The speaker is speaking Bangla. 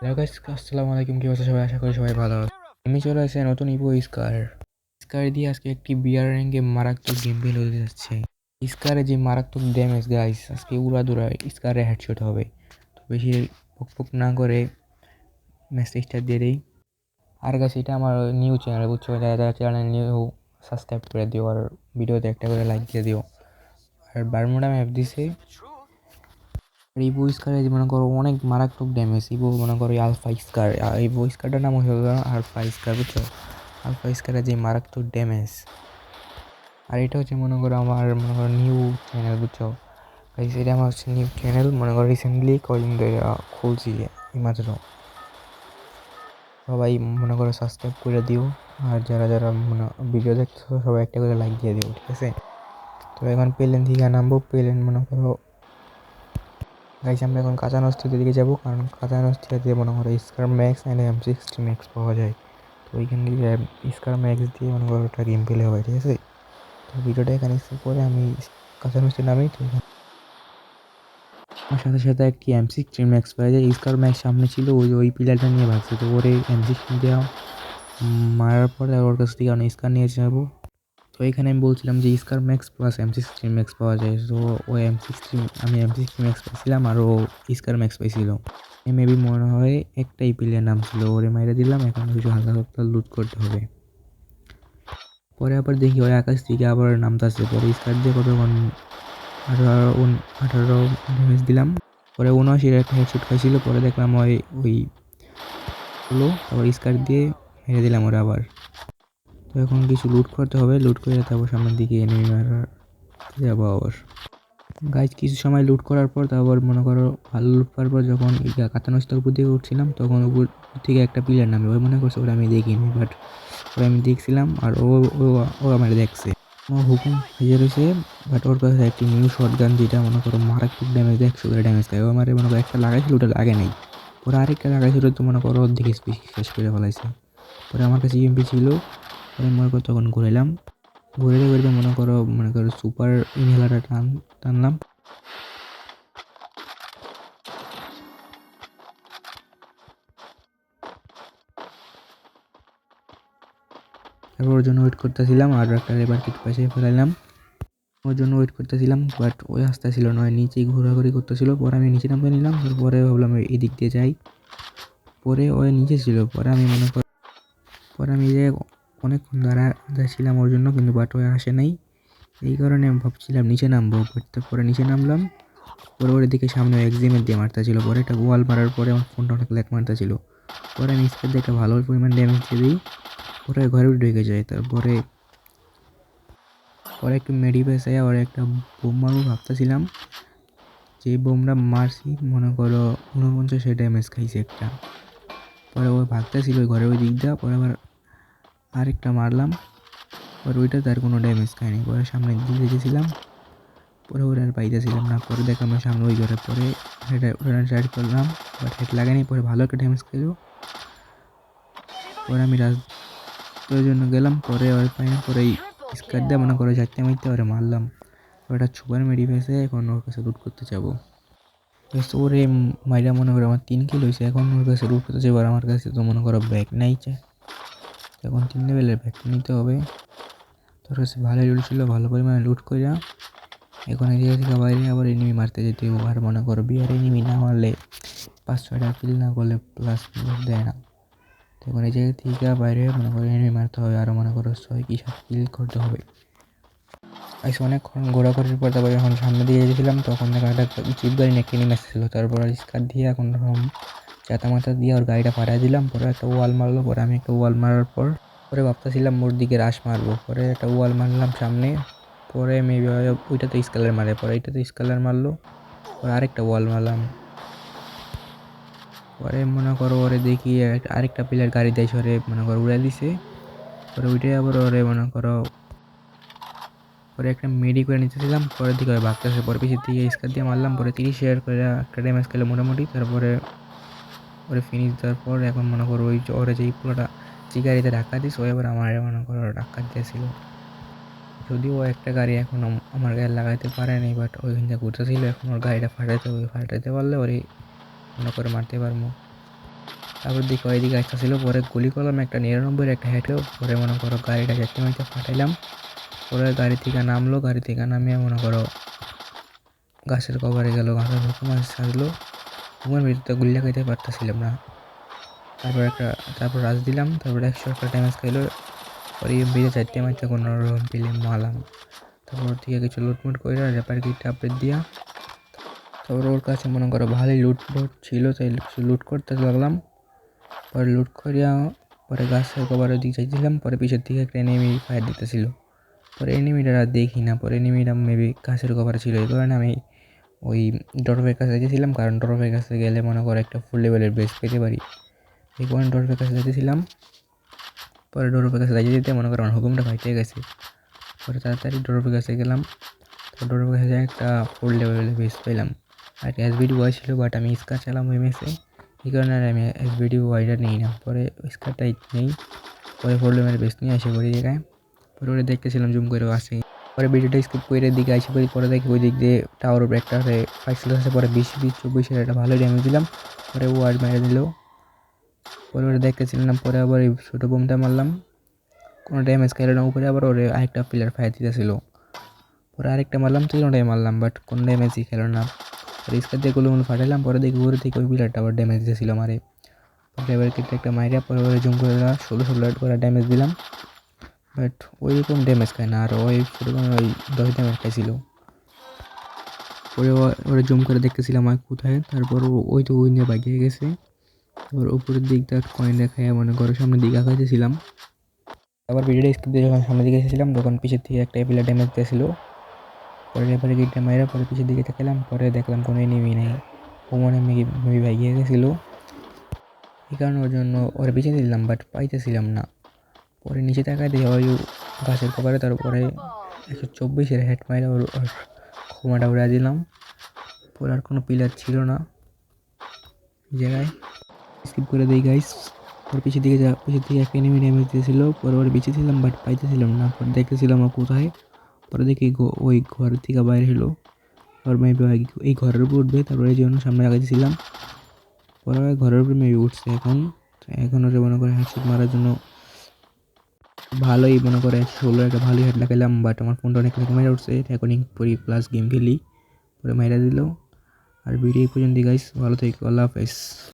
হ্যালো গাইস আসসালামু আলাইকুম, কি অবস্থা সবাই? আশা করি সবাই ভালো আমি চলে আসছে নতুন ইভো স্কার স্কার দিয়ে আজকে একটি বিয়ার র্যাঙ্কে মারাত্মক গেম প্লে হতে যাচ্ছে। স্কারে যে মারাত্মক ড্যামেজ গাইস আজকে উড়া দুরা স্কারে হেডশট হবে। তো বেশি পুক না করে ম্যাচটা দিয়ে দিই। আর গাছ এটা আমার নিউ চ্যানেল বুঝছ? যারা যারা চ্যানেল নিউ সাবস্ক্রাইব করে দিও, আর ভিডিওতে একটা করে লাইক দিয়ে দিও। আর বারমুডা ম্যাপ দিছে। আর ইভো স্কারে মনে করো অনেক মারাত্মক ড্যামেজ ইভো মনে করো আলফা স্কার ইভো স্কারটার নাম হলো আলফা স্কার বুঝছ? আলফা স্কারে যে মারাত্মক ড্যামেজ আর এটা হচ্ছে মনে করো আমার মনে করো নিউ চ্যানেল বুঝছ? এটা আমার হচ্ছে নিউ চ্যানেল মনে করো রিসেন্টলি কদিন ধরে খুলছি এইমাত্র সবাই মনে করো সাবস্ক্রাইব করে দিও, আর যারা যারা মনে ভিডিও দেখছ, সবাই একটা করে লাইক দিয়ে দিও, ঠিক আছে? তো এখন প্লেন থেকে নামবো প্লেন মনে করো গাইস আমরা এখন কাঁচা নস্তির দিকে যাব, কারণ কাঁচা নস্তিতে মনে করো scar max and M sixty max পাওয়া যায়। তো ওইখান থেকে স্কার ম্যাক্স দিয়ে মনে করো একটা গেম প্লে হয় ঠিক আছে? তো ভিডিওটা এখানে সেভ করে আমি কাঁচা নস্তি নামি, তো আমার সাথে সাথে একটি এম সিক্সটি ম্যাক্স পাওয়া যায়। স্কার ম্যাক্স সামনে ছিল, ওই ওই প্লেয়ারটা নিয়ে ভাগছে, তো ওরে এম সিক্সটি দেওয়া মারার পরে ওর কাছ থেকে আমি স্কার নিয়ে যাব। তো এখানে আমি বলছিলাম যে scar max plus M sixteen max পাওয়া যায়। তো ও এম সিক্সটিন আমি এম সিক্সটিন ম্যাক্স পাইছিলাম আর ও স্কার ম্যাক্স পাইছিল। মেবি মনে হয় একটাই প্লেয়ার নাম ছিল, ওরে মাইরে দিলাম, এখন কিছু হালকা হালকা লুট করতে হবে। পরে আবার দেখি ওই আকাশ থেকে আবার নামতে নামতাছে, পরে স্কার দিয়ে কতক্ষণ আঠারো আঠারো ড্যামেজ দিলাম। পরে উনআশির একটা হেডশট খাইছিল পরে দেখলাম ওই ওই হলো, তারপর স্কার দিয়ে মেরে দিলাম ওরা আবার। এখন কিছু লুট করতে হবে লুট করে তারপর সামনের দিকে মারার যাব আবার। গাছ কিছু সময় লুট করার পর তারপর মনে করো ভালো লুট করার পর যখন কাতানস্তার উপর দিকে উঠছিলাম, তখন উপর থেকে একটা প্লেয়ার নামে। ওই মনে করছে ওরা আমি দেখিনি বাট ওরা আমি দেখছিলাম আর ও ও আমার দেখছে। আমার হুকুম হয়ে রয়েছে বাট ওর কাছে একটি নিউ শর্ট গান যেটা মনে করো মারাত্মক ড্যামেজ একশো করে ড্যামেজ খায় ও আমার মনে করো একটা লাগাইছিল, ওটা লাগে নাই। ওরা আরেকটা লাগাইছিল, তো মনে করো অর্ধেক স্পিচ শেষ করে ফেলাইছে। পরে আমার কাছে ইএমপি ছিল পরে মনে করো তখন ঘুরাইলাম ঘুরে ঘুরে মনে করো মনে করো সুপার ইনহেলারটা টান, টানলাম। তারপর ওর জন্য ওয়েট করতেছিলাম, আর একটা লেবার কিট পাশে ফেলাইলাম ওর জন্য ওয়েট করতেছিলাম বাট ওই আসতে ছিল নয় নিচেই ঘোরাঘুরি করতেছিল। পরে আমি নিচে নামতে নিলাম, তারপরে ভাবলাম এদিক দিয়ে যাই। পরে ওই নিচে ছিল, পরে আমি মনে কর পরে আমি যে অনেকক্ষণ দাঁড়া ছিলাম ওর জন্য, কিন্তু বাট আসে নাই। এই কারণে আমি ভাবছিলাম নিচে নামবো, but তারপরে নিচে নামলাম। পরে ওর দিকে সামনে এক্সিমের দিয়ে মারতে ছিল পরে একটা ওয়াল মারার পরে আমার ফোনটা অনেক ল্যাক মারতে ছিল পরে আমি স্পেড একটা ভালো পরিমাণ ড্যামেজ দিয়ে দিই, পরে ঘরে ঢুকে যায় তারপরে, পরে একটু মেডি পেসে ওর একটা বোম মারবো ভাবতেছিলাম। যে বোমটা মারছি, মনে করো উনপঞ্চাশে ড্যামেজ খাইছে একটা। পরে ওই ভাগতেছিল ওই ঘরে ওই দিক দিয়ে পরে আবার আরেকটা মারলাম। পরে ওইটা তার কোনো ড্যামেজ খায়নি পরে সামনে দিকে গেছিলাম। পরে ওরা আর পাইতেছিলাম না। পরে আমার সামনে ওই ঘরে পরে হেডে ওরা ট্রাই করলাম বাট হেড লাগানি। পরে ভালো একটা ড্যামেজ খেলো পরে আমি ওই জন্য গেলাম। পরে ওর পাইনি পরে স্কার দিয়ে মনে করে চারটে মারতে ওরে মারলাম। ওটা সুপার মেডি ফেসে এখন ওর কাছে লুট করতে যাব। ওরে মাইরা মনে করে আমার তিন কিলো হয়েছে এখন ওর কাছে লুট করতে যাব। আর আমার কাছে তো মনে করো ব্যাগ নাই চায় এখন তিন লেভেলের ব্যাগ নিতে হবে। তোর কাছে ভালো লুট ছিল, ভালো পরিমাণে লুট করে করিয়া এখন জায়গা থেকে বাইরে আবার এনিমি মারতে যেতে হবে আর মনে করো বিয়ার এনিমি না মারলে পাঁচ ছয়টা কিল না করলে প্লাস দেয় না। তখন এই জায়গা থেকে বাইরে মনে করো এনিমি মারতে হবে, আর মনে করো ছয় কি সাত কিল করতে হবে। আইসে অনেকক্ষণ ঘোরাঘুরির পর তারপরে যখন সামনে দিয়ে গেছিলাম, তখন দেখো একটা জিপ গাড়ি নিয়ে কিনে এসেছিল তারপর স্কার দিয়ে এখন চাতা মাথা দিয়ে ওর গাড়িটা পাঠিয়ে দিলাম। পরে একটা ওয়াল মারলো, পরে আমি একটা ওয়াল মারার পর পরে ভাবতেছিলাম মোর দিকে রাশ মারবো। পরে একটা ওয়াল মারলাম সামনে, পরে মেবি ওইটা তো স্কালার মারে, পরে এইটা তো স্কালার মারলো, পরে আরেকটা ওয়াল মারলাম। পরে মনে করো ওরে দেখি আরেকটা প্লেয়ার গাড়ি দেয় সরে মনে করো উড়ে দিছে। পরে ওইটাই আবার ওরে মনে করো পরে একটা মেডি করে নিতেছিলাম, পরের দিকে ভাগতেছে পরে পিছের দিকে স্কার দিয়ে মারলাম, পরে তিরিশ শেয়ার করে একটা ড্যামেজ খেলে মোটামুটি। তারপরে ওরে ফিনিশ দেওয়ার পর এখন মনে করো ওই ওরে যেই পুরোটা গাড়িতে ধাক্কা দিস, ও এবার আমার মনে করো ধাক্কা দিয়েছিল যদিও ও একটা গাড়ি এখন আমার গায়ে লাগাইতে পারেনি বাট ওইখান থেকে ঘুরতেছিল এখন ওর গাড়িটা ফাটাইতে হবে, ফাটাইতে পারলে ওরে মনে করে মারতে পারব। তারপর দিকে ওইদিকে আসতেছিল, পরে গুলি করলাম, একটা নিরানব্বই একটা হেঁটেও পরে মনে করো গাড়িটা যাচ্ছে মাইতে ফাটাইলাম। পরে গাড়ি থেকে নামলো, গাড়ি থেকে নামিয়ে মনে করো গাছের কভারে গেল, গাছের হুকুম আসলো হুকুমের ভিতরে গুলি লাগাইতে পারতেছিলাম না। তারপর একটা, তারপর রাজ দিলাম, তারপর একশো একটা ড্যামেজ খাইলো। পরে বেড়ে চারটে মারতে কোনো রকম পেলে মালাম। তারপর থেকে কিছু লুটমুট করে র্যাপার কিটটা আপডেট দিয়া। তারপর ওর কাছে মনে করো ভালোই লুট ছিল, তাই কিছু লুট করতে লাগলাম। পরে লুট করিয়া পরে গাছের কভারের দিকে যাইছিলাম পরে পিছের দিকে একটা এনিমি ফায়ার দিতেছিল। পরে এনিমিটা দেখি না, পরে এনিমিটা মেবি গাছের কভারে ছিল, এই কারণে আমি ওই ডরফের কাছে যেতেছিলাম, কারণ ডরফের কাছে গেলে মনে করো একটা ফুল লেভেলের বেস পেতে পারি। এই কারণে ডরফের কাছে যেতেছিলাম। পরে ডরফের কাছে যাইতে যেতে মনে করো আমার হুকুমটা ফাইটে গেছে। পরে তাড়াতাড়ি ডরফের কাছে গেলাম। তো ডরফের কাছে একটা ফুল লেভেলের বেস পেলাম। আর এস বিডি ওয়াই ছিল বাট আমি স্কার চালাম ওই মেসে এই কারণে আর আমি এস বিডি ওয়াইটা নিই না। পরে স্কারটাই নেই। পরে ফুল লেভেলের বেস নিয়ে আসে করি জায়গায় পরে ওটা দেখতেছিলাম জুম করে আসে। পরে ভিডিওটা স্কিপ করে দিকে আসে পরে পরে দেখি ওই দিক দিয়ে টাওয়ার উপরে একটা ফাইসল আছে, পরে বিশ বিশ চব্বিশের একটা ভালো ড্যামেজ দিলাম, পরে ও আর মেরে দিল। পরে ওটা দেখতেছিলাম, পরে আবার এই ছোটো বোমটা মারলাম। কোনো ড্যামেজ খাইল না, উপরে আবার ওরে আরেকটা প্লেয়ার ফায়ার দিতেছিল। পরে আরেকটা মারলাম, তিনটাই মারলাম বাট কোনো ড্যামেজই খেল না। পরে স্কার দিয়ে গুলো ফাটাইলাম পরে দেখি ঘুরে থেকে ওই প্লেয়ারটা আবার ড্যামেজ দিয়েছিল আমারে। পরে এবার কেটে একটা মাইরা, পরে ওরে জুম করে ষোলো ষোলো করে ড্যামেজ দিলাম। বাট ওই রকম ড্যামেজ খায় না। আর ওই সেরকম ওই দশ ড্যামেজ খাইছিল। পরে ওরা জুম করে দেখতেছিলাম আর কোথায়। তারপর ওই তো ওই নিয়ে বাগিয়ে গেছে। তারপর উপরের দিকটা কয়েন দেখায় মনে করো সামনের দিকে আঁকাইতেছিলাম আবার ভিডিওটা স্কিপ দিয়ে যখন সামনের দিকে এসেছিলাম, তখন পিছের থেকে একটা এপিলা ড্যামেজ দিয়েছিল। পরে এবারে গিটটা মাইরা পরে পিছের দিকে তাকালাম। পরে দেখলাম কোনো এনিমি নেই। ও মনে মেবি ভাগিয়ে গেছিল। এই কারণে ওর জন্য ওর পিছিয়ে দিলাম বাট পাইতেছিলাম না। পরে নিচে তাকায় দিয়ে ওই গাছের কপারে তারপরে একশো চব্বিশের হেড মাইরা ওর ওর ক্ষমাটা উড়া দিলাম। পরে আর কোনো পিলার ছিল না। জায়গায় স্কিপ করে দিই গাইস পরে পিছের দিকে যা পিছের দিকে একটা এনিমি ড্যামেজ দিয়েছিল। পরে ওর বেঁচে ছিলাম বাট পাইতেছিলাম না। পরে দেখতেছিলাম ও কোথায়। পরে দেখি ওই ঘর থেকে বাইরে হলো পরে মেবি এই ঘরের উপর উঠবে। তারপরে এই জন্য সামনে আগাইতেছিলাম। পরে ঘরের উপরে মেবি উঠছে এখন। এখন ওটা মনে করে হেডশট মারার জন্য ভালোই মনে করে ষোলো একটা ভালোই হেড লাগাইলাম বাট আমার ফোনটা অনেক রকম মেরে উঠছে। এখন পরি প্লাস গেম খেলি, পরে মাইরা দিল। আর ভিডিও পর্যন্ত গাইস ভালো থেকে, আল্লাহ হাফেজ।